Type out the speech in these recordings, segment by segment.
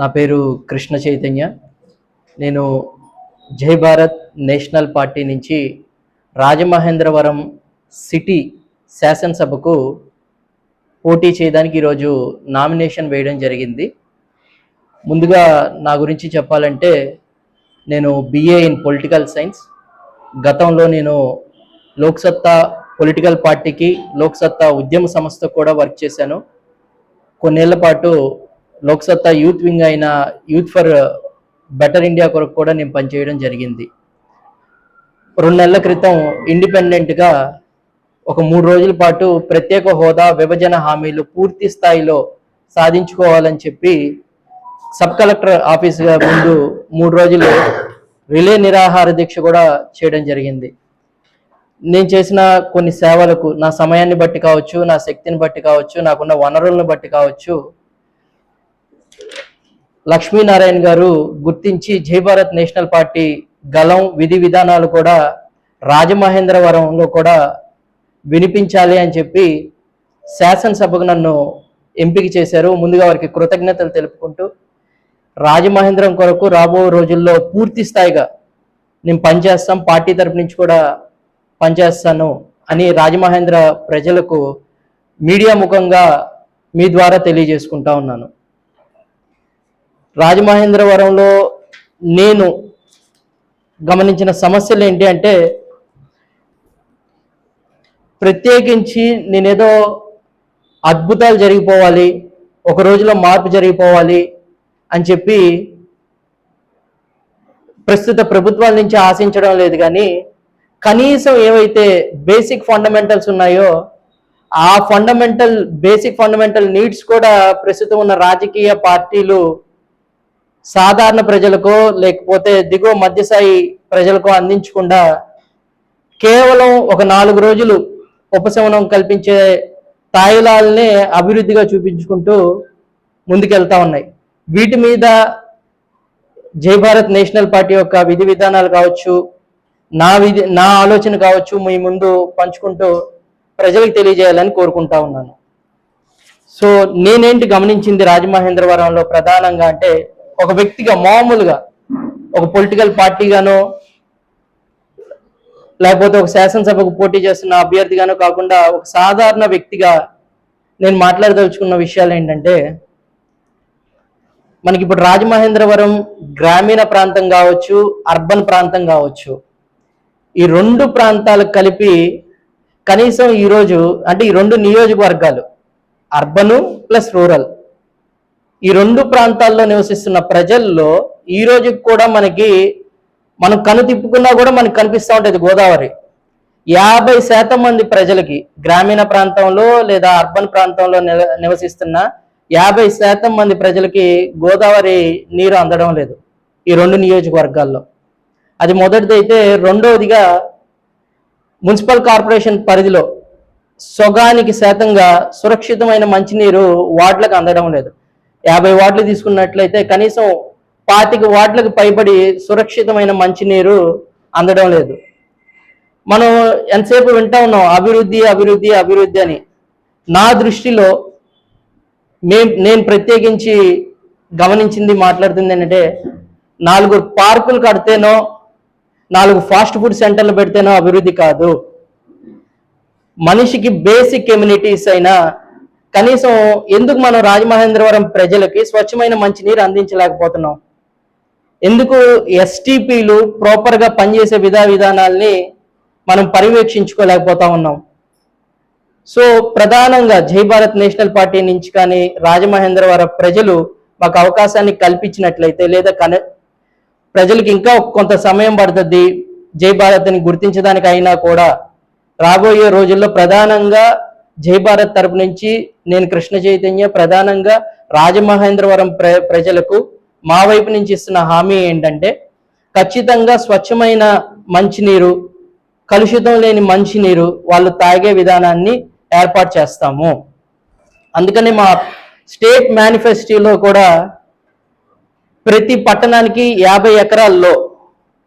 నా పేరు కృష్ణ చైతన్య. నేను జై భారత్ నేషనల్ పార్టీ నుంచి రాజమహేంద్రవరం సిటీ శాసనసభకు పోటీ చేయడానికి ఈరోజు నామినేషన్ వేయడం జరిగింది. ముందుగా నా గురించి చెప్పాలంటే నేను బిఏ ఇన్ పొలిటికల్ సైన్స్ గతంలో నేను లోక్సత్తా పొలిటికల్ పార్టీకి లోక్సత్తా ఉద్యమ సంస్థ కూడా వర్క్ చేశాను. కొన్నేళ్ళ పాటు లోక్సత్తా యూత్ వింగ్ అయిన యూత్ ఫర్ బెటర్ ఇండియా కొరకు కూడా నేను పనిచేయడం జరిగింది. రెండు నెలల క్రితం ఇండిపెండెంట్గా ఒక మూడు రోజుల పాటు ప్రత్యేక హోదా విభజన హామీలు పూర్తి స్థాయిలో సాధించుకోవాలని చెప్పి సబ్ కలెక్టర్ ఆఫీస్ ముందు మూడు రోజులు రిలే నిరాహార దీక్ష కూడా చేయడం జరిగింది. నేను చేసిన కొన్ని సేవలకు నా సమయాన్ని బట్టి కావచ్చు నా శక్తిని బట్టి కావచ్చు నాకున్న వనరులను బట్టి కావచ్చు లక్ష్మీనారాయణ గారు గుర్తించి జై భారత్ నేషనల్ పార్టీ గలం విధి విధానాలు కూడా రాజమహేంద్రవరంలో కూడా వినిపించాలి అని చెప్పి శాసనసభకు నన్ను ఎంపిక చేశారు. ముందుగా వారికి కృతజ్ఞతలు తెలుపుకుంటూ రాజమహేంద్రం కొరకు రాబో రోజుల్లో పూర్తి స్థాయిగా నేను పనిచేస్తాం. పార్టీ తరపు నుంచి కూడా పనిచేస్తాను అని రాజమహేంద్ర ప్రజలకు మీడియా ముఖంగా మీ ద్వారా తెలియజేసుకుంటా ఉన్నాను. రాజమహేంద్రవరంలో నేను గమనించిన సమస్యలు ఏంటి అంటే ప్రత్యేకించి నేనేదో అద్భుతాలు జరిగిపోవాలి ఒక రోజులో మార్పు జరిగిపోవాలి అని చెప్పి ప్రస్తుత ప్రభుత్వాల నుంచి ఆశించడం లేదు కానీ కనీసం ఏవైతే బేసిక్ ఫండమెంటల్స్ ఉన్నాయో ఆ ఫండమెంటల్ బేసిక్ ఫండమెంటల్ నీడ్స్ కూడా ప్రస్తుతం ఉన్న రాజకీయ పార్టీలు సాధారణ ప్రజలకో లేకపోతే దిగువ మధ్యస్థాయి ప్రజలకో అందించకుండా కేవలం ఒక నాలుగు రోజులు ఉపశమనం కల్పించే తాయిలాల్నే అభివృద్ధిగా చూపించుకుంటూ ముందుకెళ్తా ఉన్నాయి. వీటి మీద జై భారత్ నేషనల్ పార్టీ యొక్క విధి విధానాలు కావచ్చు నా విధి నా ఆలోచన కావచ్చు మీ ముందు పంచుకుంటూ ప్రజలకు తెలియజేయాలని కోరుకుంటా ఉన్నాను. సో నేనేంటి గమనించింది రాజమహేంద్రవరంలో ప్రధానంగా అంటే ఒక వ్యక్తిగా మామూలుగా ఒక పొలిటికల్ పార్టీగానో లేకపోతే ఒక శాసనసభకు పోటీ చేస్తున్న అభ్యర్థిగానో కాకుండా ఒక సాధారణ వ్యక్తిగా నేను మాట్లాడదలుచుకున్న విషయాలు ఏంటంటే మనకి ఇప్పుడు రాజమహేంద్రవరం గ్రామీణ ప్రాంతం కావచ్చు అర్బన్ ప్రాంతం కావచ్చు ఈ రెండు ప్రాంతాలు కలిపి కనీసం ఈరోజు అంటే ఈ రెండు నియోజకవర్గాలు అర్బను ప్లస్ రూరల్ ఈ రెండు ప్రాంతాల్లో నివసిస్తున్న ప్రజల్లో ఈ రోజు కూడా మనకి మనం కను తిప్పుకున్నా కూడా మనకు కనిపిస్తూ ఉంటుంది గోదావరి. యాభై శాతం మంది ప్రజలకి గ్రామీణ ప్రాంతంలో లేదా అర్బన్ ప్రాంతంలో నివసిస్తున్న యాభై శాతం మంది ప్రజలకి గోదావరి నీరు అందడం లేదు ఈ రెండు నియోజకవర్గాల్లో. అది మొదటిది అయితే రెండవదిగా మున్సిపల్ కార్పొరేషన్ పరిధిలో సొగానికి శాతంగా సురక్షితమైన మంచినీరు వార్డులకు అందడం లేదు. యాభై వాట్లు తీసుకున్నట్లయితే కనీసం పాతిక వాట్లకు పైబడి సురక్షితమైన మంచినీరు అందడం లేదు. మనం ఎంతసేపు వింటా ఉన్నాం అభివృద్ధి అభివృద్ధి అభివృద్ధి అని. నా దృష్టిలో మే నేను ప్రత్యేకించి గమనించింది మాట్లాడుతుంది ఏంటంటే నాలుగు పార్కులు కడితేనో నాలుగు ఫాస్ట్ ఫుడ్ సెంటర్లు పెడితేనో అభివృద్ధి కాదు. మనిషికి బేసిక్ కమ్యూనిటీస్ అయినా కనీసం ఎందుకు మనం రాజమహేంద్రవరం ప్రజలకి స్వచ్ఛమైన మంచినీరు అందించలేకపోతున్నాం? ఎందుకు ఎస్టీపీలు ప్రాపర్గా పనిచేసే విధా విధానాల్ని మనం పర్యవేక్షించుకోలేకపోతా ఉన్నాం? సో ప్రధానంగా జై భారత్ నేషనల్ పార్టీ నుంచి కానీ రాజమహేంద్రవరం ప్రజలు మాకు అవకాశాన్ని కల్పించినట్లయితే లేదా కన ప్రజలకు ఇంకా కొంత సమయం పడుతుంది జై భారత్ని గుర్తించడానికి అయినా కూడా రాబోయే రోజుల్లో ప్రధానంగా జై భారత్ తరపు నుంచి నేను కృష్ణ చైతన్య ప్రధానంగా రాజమహేంద్రవరం ప్ర ప్రజలకు మా వైపు నుంచి ఇస్తున్న హామీ ఏంటంటే ఖచ్చితంగా స్వచ్ఛమైన మంచినీరు కలుషితం లేని మంచినీరు వాళ్ళు తాగే విధానాన్ని ఏర్పాటు చేస్తాము. అందుకని మా స్టేట్ మేనిఫెస్టోలో కూడా ప్రతి పట్టణానికి యాభై ఎకరాల్లో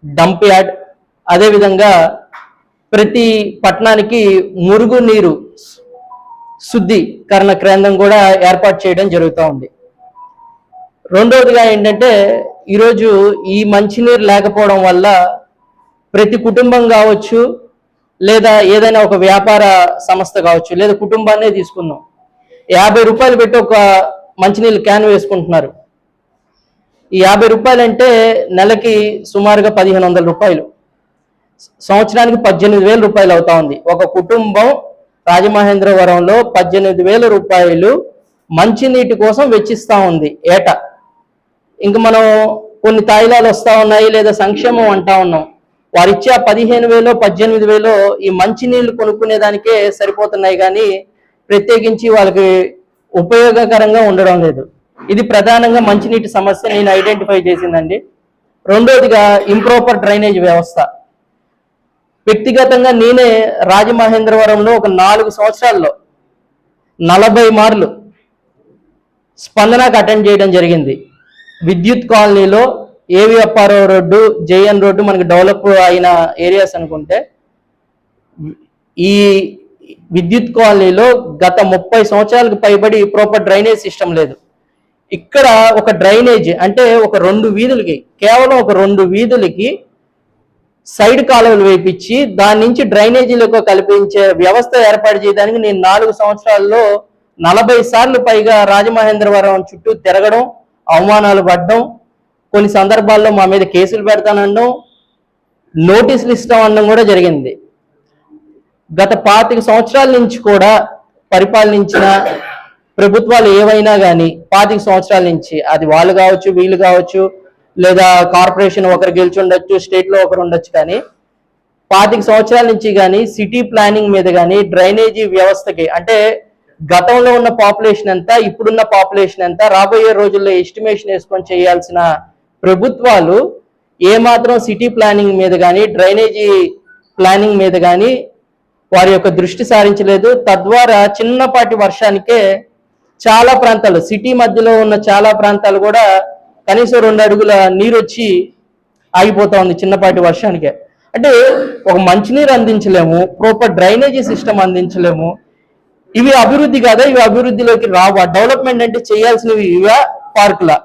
డంప్ యార్డ్ అదేవిధంగా ప్రతి పట్టణానికి మురుగు నీరు శుద్ధీకరణ కేంద్రం కూడా ఏర్పాటు చేయడం జరుగుతూ ఉంది. రెండవదిగా ఏంటంటే ఈరోజు ఈ మంచినీరు లేకపోవడం వల్ల ప్రతి కుటుంబం కావచ్చు లేదా ఏదైనా ఒక వ్యాపార సంస్థ కావచ్చు లేదా కుటుంబాన్నే తీసుకుందాం. యాభై రూపాయలు పెట్టి ఒక మంచినీళ్ళు క్యాన్ వేసుకుంటున్నారు. ఈ యాభై రూపాయలు అంటే నెలకి సుమారుగా పదిహేను వందల రూపాయలు. సంవత్సరానికి పద్దెనిమిది వేల రూపాయలు అవుతా ఉంది. ఒక కుటుంబం రాజమహేంద్రవరంలో పద్దెనిమిది వేల రూపాయలు మంచినీటి కోసం వెచ్చిస్తూ ఉంది ఏట. ఇంక మనం కొన్ని తాయిలాలు వస్తూ ఉన్నాయి లేదా సంక్షేమం అంటా ఉన్నాం. వారు ఇచ్చే ఆ పదిహేను వేలో పద్దెనిమిది వేలో ఈ మంచినీళ్ళు కొనుక్కునే దానికే సరిపోతున్నాయి కానీ ప్రత్యేకించి వాళ్ళకి ఉపయోగకరంగా ఉండడం లేదు. ఇది ప్రధానంగా మంచినీటి సమస్య నేను ఐడెంటిఫై చేసిందండి. రెండోదిగా ఇంప్రాపర్ డ్రైనేజ్ వ్యవస్థ. వ్యక్తిగతంగా నేనే రాజమహేంద్రవరంలో ఒక నాలుగు సంవత్సరాల్లో నలభై మార్లు స్పందనకు అటెండ్ చేయడం జరిగింది. విద్యుత్ కాలనీలో ఏవిఎఫ్ఆర్ఓ రోడ్డు జేఎన్ రోడ్డు మనకి డెవలప్ అయిన ఏరియాస్ అనుకుంటే ఈ విద్యుత్ కాలనీలో గత ముప్పై సంవత్సరాలకు పైబడి ప్రాపర్ డ్రైనేజ్ సిస్టమ్ లేదు. ఇక్కడ ఒక డ్రైనేజ్ అంటే ఒక రెండు వీధులకి కేవలం ఒక రెండు వీధులకి సైడ్ కాలువలు వేయించి దాని నుంచి డ్రైనేజీలకు కల్పించే వ్యవస్థ ఏర్పాటు చేయడానికి నేను నాలుగు సంవత్సరాల్లో నలభై సార్లు పైగా రాజమహేంద్రవరం చుట్టూ తిరగడం అవమానాలు పడడం కొన్ని సందర్భాల్లో మా మీద కేసులు పెడతానడం నోటీసులు ఇస్తాం అనడం కూడా జరిగింది. గత పాతిక సంవత్సరాల నుంచి కూడా పరిపాలించిన ప్రభుత్వాలు ఏవైనా కానీ పాతిక సంవత్సరాల నుంచి అది వాళ్ళు కావచ్చు వీళ్ళు కావచ్చు లేదా కార్పొరేషన్ ఒకరు గెలిచి ఉండొచ్చు స్టేట్లో ఒకరు ఉండొచ్చు కానీ పాతిక సంవత్సరాల నుంచి కానీ సిటీ ప్లానింగ్ మీద కానీ డ్రైనేజీ వ్యవస్థకి అంటే గతంలో ఉన్న పాపులేషన్ ఎంత ఇప్పుడున్న పాపులేషన్ ఎంత రాబోయే రోజుల్లో ఎస్టిమేషన్ వేసుకొని చేయాల్సిన ప్రభుత్వాలు ఏమాత్రం సిటీ ప్లానింగ్ మీద కానీ డ్రైనేజీ ప్లానింగ్ మీద కానీ వారి యొక్క దృష్టి సారించలేదు. తద్వారా చిన్నపాటి వర్షానికే చాలా ప్రాంతాలు సిటీ మధ్యలో ఉన్న చాలా ప్రాంతాలు కూడా కనీసం రెండు అడుగుల నీరు వచ్చి ఆగిపోతా ఉంది చిన్నపాటి వర్షానికే. అంటే ఒక మంచినీరు అందించలేము ప్రాపర్ డ్రైనేజీ సిస్టమ్ అందించలేము. ఇవి అభివృద్ధి కాదా? ఇవి అభివృద్ధిలోకి రావా? డెవలప్మెంట్ అంటే చేయాల్సినవి ఇవా? పార్కులా?